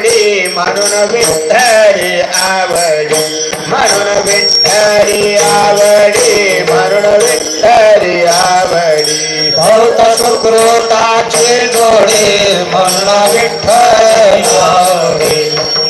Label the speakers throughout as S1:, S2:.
S1: கோடி மருண விட்டரி ஆவடி மருண விட்டரி ஆவடி மருண விட்டரி ஆவடி பௌத்த சுக்ரோதாட்சில் கோடி மருண விட்டரி ஆவடி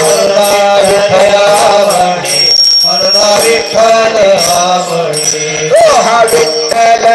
S1: மருண விட்டரி ஆவடி மருண விட்டரி ஆவடி ஓஹா விட்டல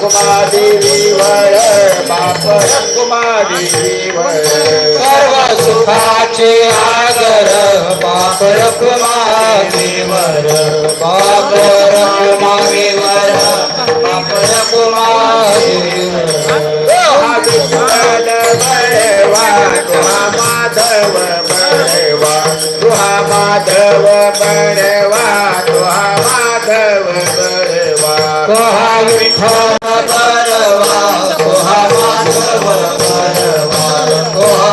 S1: रखुमा देवीवर बाप रखुमा देवीवर सर्व सुखाचे आगर बाप रखुमा देवर बाप रखुमा देवर बाप रखुमा माधव बळवा तुहा माधव बळवा तुहा माधव बळवा तुहा विठ्ठल बळवा तुहा माधव बळवा तुहा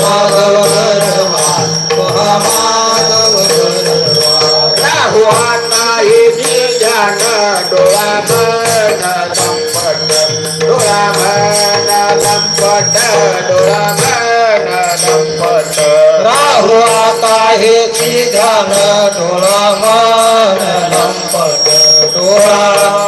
S1: माधव बळवा तुहा माधव बळवा राहू आता हे जान डोळा मन लंपट डोळा मन लंपट डोळा मन लंपट राहू आता हे ध्यान डोळा मन लंपट डोळा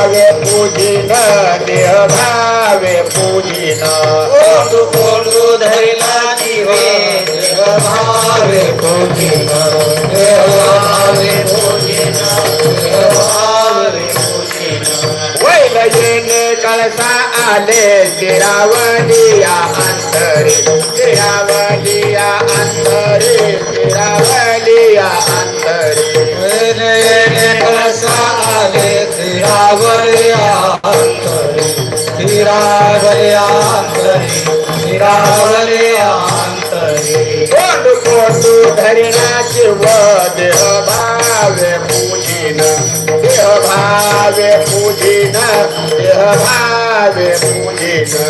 S1: भावे पूजिन देह भावे पूजिन। कोंडू कोंडू धरला जीव देह भावे पूजिन। देह भावे पूजिन देह भावे पूजिन। वैल येणे कळसा आले गिरावलिया अंतरे गिरावलिया अंतरे गिरावलिया अंतरे। येणे कळसा आले गिरावलिया अंतरे गिरावलिया अंतरे गिरावलिया अंतरे कोंडू कोंडू धरणाची भावे पूजिन देह भावे पूजिन. देह भावे पूजिन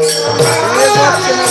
S1: Oh, my God.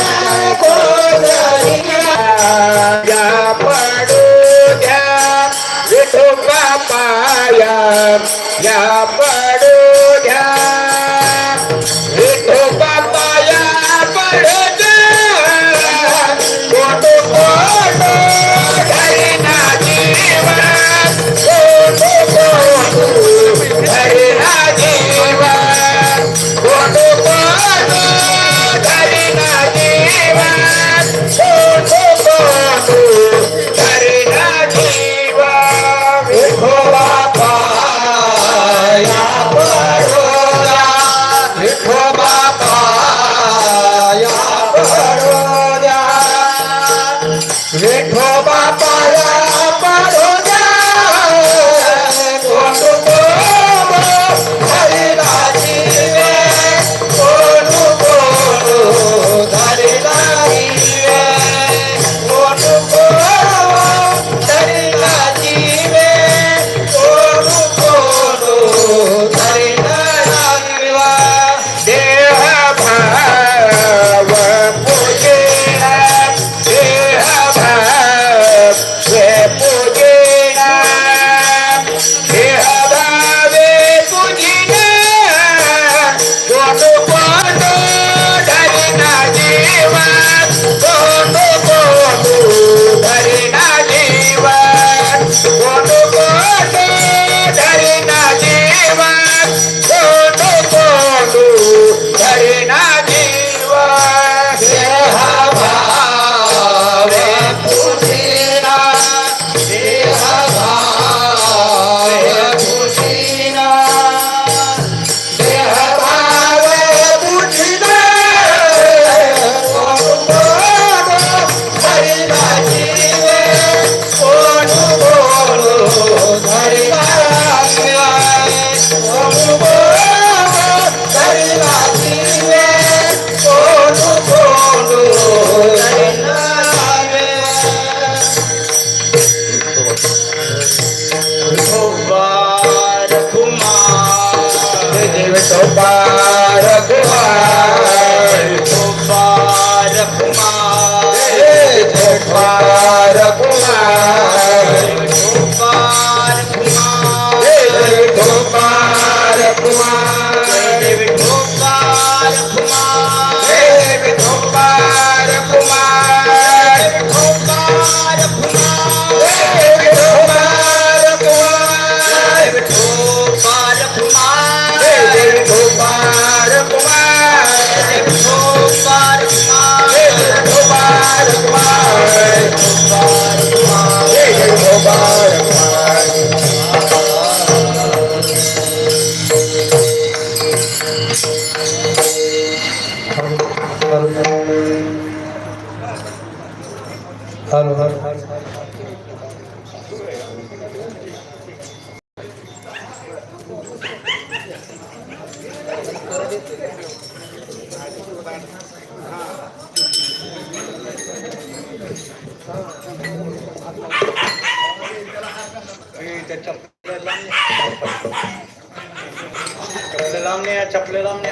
S2: लांबण्या चपले लावून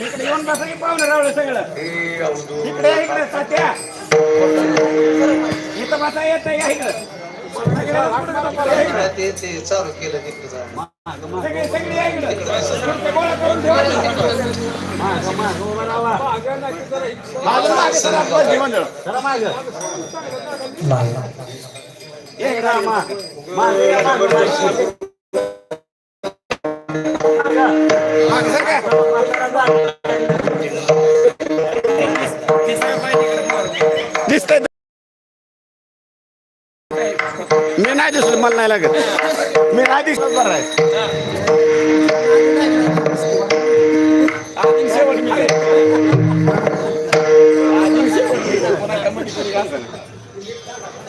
S3: इकडे येऊन बसा की पाहुणे रावले सगळं. इकडे इकडे सध्या तिथं येत आहे
S2: ते ते चालू केलं
S3: मला नाही लागत. मी आधी दिसत आहे.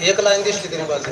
S2: एक लाईन दिसली तिने बाजू